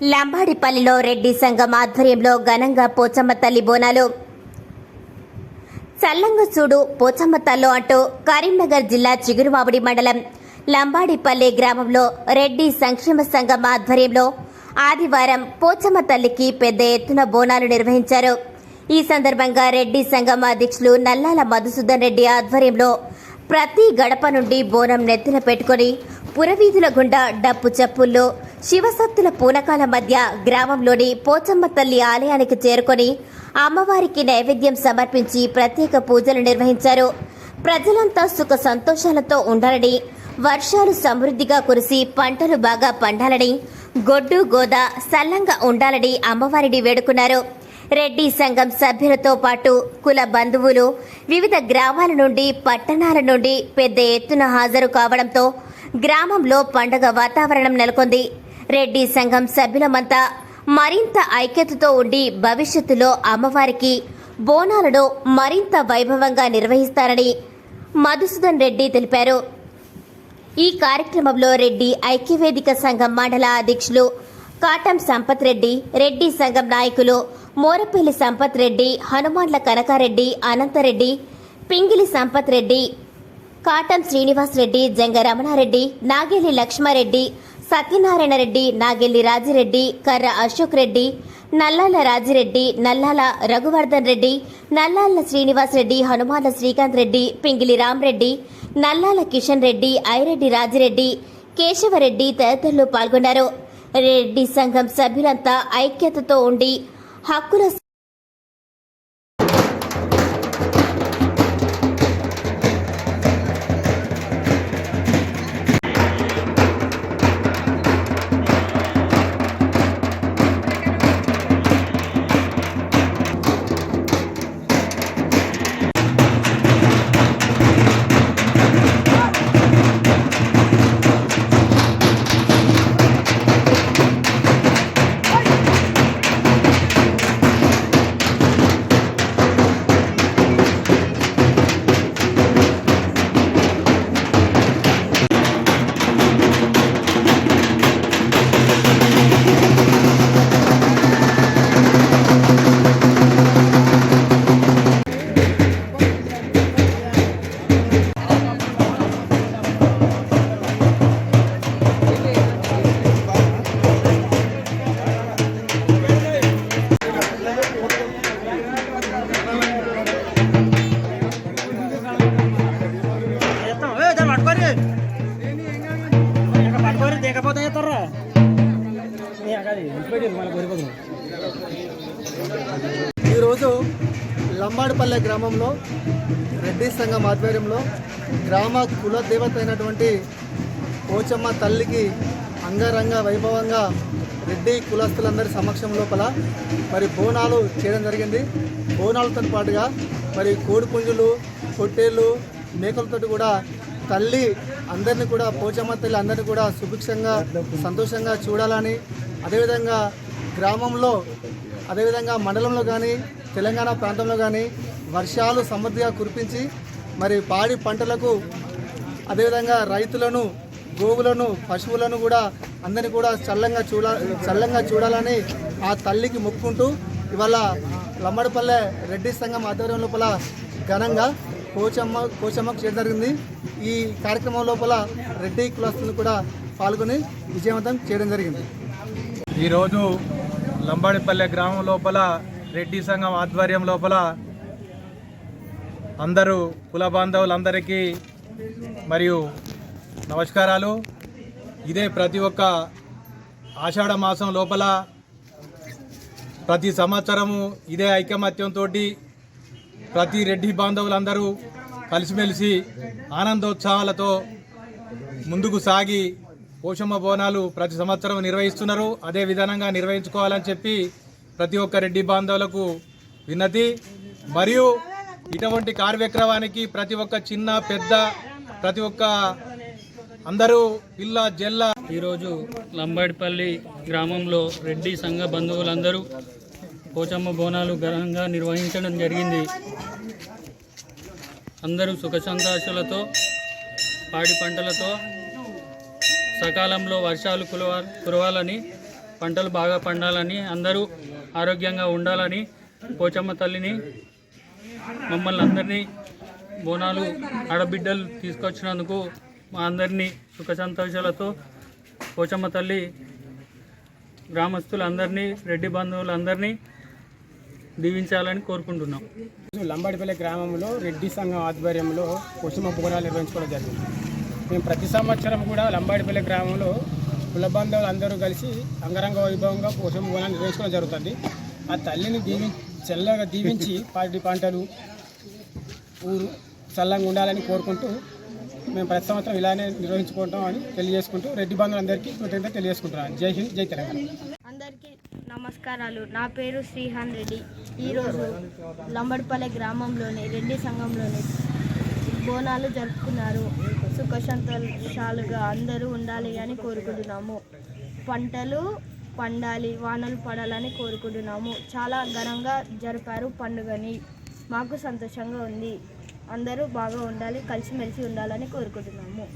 లంబాడిపల్లిలో రెడ్డి సంఘం ఆధ్వర్యంలో ఘనంగా పోచమ్మ తల్లి బోనాలు. చల్లంగా చూడు పోచమ్మ తల్లు అంటూ కరీంనగర్ జిల్లా చిగురుమామిడి మండలం లంబాడిపల్లి గ్రామంలో రెడ్డి సంక్షేమ సంఘం ఆధ్వర్యంలో ఆదివారం పోచమ్మ తల్లికి పెద్ద ఎత్తున బోనాలు నిర్వహించారు. ఈ సందర్భంగా రెడ్డి సంఘం అధ్యక్షులు నల్లాల మధుసూదన్ రెడ్డి ఆధ్వర్యంలో ప్రతి గడప నుండి బోనం నెత్తిన పెట్టుకొని పురవీధుల గుండా డప్పు చప్పుల్లో శివశక్తుల పూనకాల మధ్య గ్రామంలోని పోచమ్మ తల్లి ఆలయానికి చేరుకొని అమ్మవారికి నైవేద్యం సమర్పించి ప్రత్యేక పూజలు నిర్వహించారు. ప్రజలంతా సుఖ సంతోషాలతో ఉండాలని వర్షాలు సమృద్ధిగా కురిసి పంటలు బాగా పండాలని గొడ్డు గోద సల్లంగా ఉండాలని అమ్మవారిని వేడుకున్నారు. రెడ్డి సంఘం సభ్యులతో పాటు కుల బంధువులు వివిధ గ్రామాల నుండి పట్టణాల నుండి పెద్ద ఎత్తున హాజరు కావడంతో గ్రామంలో పండగ వాతావరణం నెలకొంది. రెడ్డి సంఘం సభ్యులమంతా మరింత ఐక్యతతో ఉండి భవిష్యత్తులో అమ్మవారికి బోనాలను మరింత వైభవంగా నిర్వహిస్తారని మధుసూదన్ రెడ్డి తెలిపారు. ఈ కార్యక్రమంలో రెడ్డి ఐక్యవేదిక సంఘం మండల అధ్యక్షులు కాటం సంపత్ రెడ్డి రెడ్డి సంఘం నాయకులు మోరపల్లి సంపత్ రెడ్డి హనుమాన్ల కనకారెడ్డి అనంతరెడ్డి పింగిలి సంపత్ రెడ్డి కాటం శ్రీనివాస్ రెడ్డి జంగ రమణారెడ్డి నాగేలి లక్ష్మారెడ్డి సత్యనారాయణ రెడ్డి నాగెల్లి రాజిరెడ్డి కర్ర అశోక్ రెడ్డి నల్లాల రాజిరెడ్డి నల్లాల రఘువర్ధన్ రెడ్డి నల్లాల శ్రీనివాస్ రెడ్డి హనుమాన్ల శ్రీకాంత్ రెడ్డి పింగిలి రామరెడ్డి నల్లాల కిషన్ రెడ్డి ఐరెడ్డి రాజిరెడ్డి కేశవరెడ్డి తదితరులు పాల్గొన్నారు. రెడ్డి సంఘం సభ్యులంతా ఐక్యతతో ఉండి హక్కుల ఈరోజు లంబాడిపల్లె గ్రామంలో రెడ్డి సంఘం ఆధ్వర్యంలో గ్రామ కుల దేవత అయినటువంటి పోచమ్మ తల్లికి అంగరంగ వైభవంగా రెడ్డి కులస్తులందరి సమక్షం లోపల మరి బోనాలు చేయడం జరిగింది. బోనాలతో పాటుగా మరి కోడిపుంజులు పొట్టేళ్ళు మేకలతో కూడా తల్లి అందరిని కూడా పోచమ్మ తల్లి అందరిని కూడా సుభిక్షంగా సంతోషంగా చూడాలని అదేవిధంగా గ్రామంలో అదేవిధంగా మండలంలో కానీ తెలంగాణ ప్రాంతంలో కానీ వర్షాలు సమృద్ధిగా కురిపించి మరి పాడి పంటలకు అదేవిధంగా రైతులను గోవులను పశువులను కూడా అందరినీ కూడా చల్లంగా చూడ చల్లంగా చూడాలని ఆ తల్లికి మొక్కుంటూ ఇవాళ లమ్మడిపల్లె రెడ్డి సంఘం ఆధ్వర్యం లోపల ఘనంగా కోచమ్మ కోచమ్మకు చేయడం జరిగింది. ఈ కార్యక్రమం లోపల రెడ్డి కులస్తులు కూడా పాల్గొని విజయవంతం చేయడం జరిగింది. ఈరోజు లంబాడిపల్లె గ్రామం లోపల రెడ్డి సంఘం ఆధ్వర్యం లోపల అందరూ కుల బాంధవులందరికీ మరియు నమస్కారాలు. ఇదే ప్రతి ఒక్క ఆషాఢ మాసం లోపల ప్రతి సంవత్సరము ఇదే ఐకమత్యంతో ప్రతి రెడ్డి బాంధవులందరూ కలిసిమెలిసి ఆనందోత్సాహాలతో ముందుకు సాగి పోషమ్మ బోనాలు ప్రతి సంవత్సరం నిర్వహిస్తున్నారు. అదే విధానంగా నిర్వహించుకోవాలని చెప్పి ప్రతి ఒక్క రెడ్డి బాంధవులకు విన్నతి. మరియు ఇటువంటి కార్యక్రమానికి ప్రతి ఒక్క చిన్న పెద్ద ప్రతి ఒక్క అందరూ పిల్ల జెల్ల ఈరోజు లంబాడిపల్లి గ్రామంలో రెడ్డి సంఘ బంధువులందరూ పోచమ్మ బోనాలు ఘనంగా నిర్వహించడం జరిగింది. అందరూ సుఖ సంతోషాలతో పాడి పంటలతో సకాలంలో వర్షాలు కురవ కురవాలని పంటలు బాగా పండాలని అందరూ ఆరోగ్యంగా ఉండాలని పోచమ్మ తల్లిని మమ్మల్ని అందరినీ బోనాలు ఆడబిడ్డలు తీసుకొచ్చినందుకు మా అందరినీ సుఖ సంతోషాలతో పోచమ్మ తల్లి గ్రామస్తులందరినీ రెడ్డి బంధువులందరినీ దీవించాలని కోరుకుంటున్నాం. లంబాడిపల్లి గ్రామంలో రెడ్డి సంఘం ఆధ్వర్యంలో పోచమ్మ బోనాలు నిర్వహించుకోవడం జరిగింది. మేము ప్రతి సంవత్సరం కూడా లంబాడిపల్లి గ్రామంలో కుల బంధువులు అందరూ కలిసి అంగరంగ వైభవంగా కుసుమ బోనాన్ని నిర్వహించుకోవడం జరుగుతుంది. ఆ తల్లిని దీవి చల్లగా దీవించి పాటి పంటలు ఊరు చల్లంగా ఉండాలని కోరుకుంటూ మేము ప్రతి సంవత్సరం ఇలానే నిర్వహించుకుంటాం అని తెలియజేసుకుంటూ రెడ్డి బంధువులందరికీ కృతజ్ఞత తెలియజేసుకుంటున్నాను. జై హింద్ జై తెలంగాణ. అందరికీ నమస్కారాలు. నా పేరు శ్రీహాన్ రెడ్డి. ఈరోజు లంబడిపల్లె గ్రామంలోని రెడ్డి సంఘంలోని బోనాలు జరుపుకున్నారు. సుఖ సంతోషాలుగా అందరూ ఉండాలి అని కోరుకుంటున్నాము. పంటలు పండాలి వానలు పడాలని కోరుకుంటున్నాము. చాలా ఘనంగా జరిపారు పండుగని. మాకు సంతోషంగా ఉంది. అందరూ బాగా ఉండాలి కలిసిమెలిసి ఉండాలని కోరుకుంటున్నాము.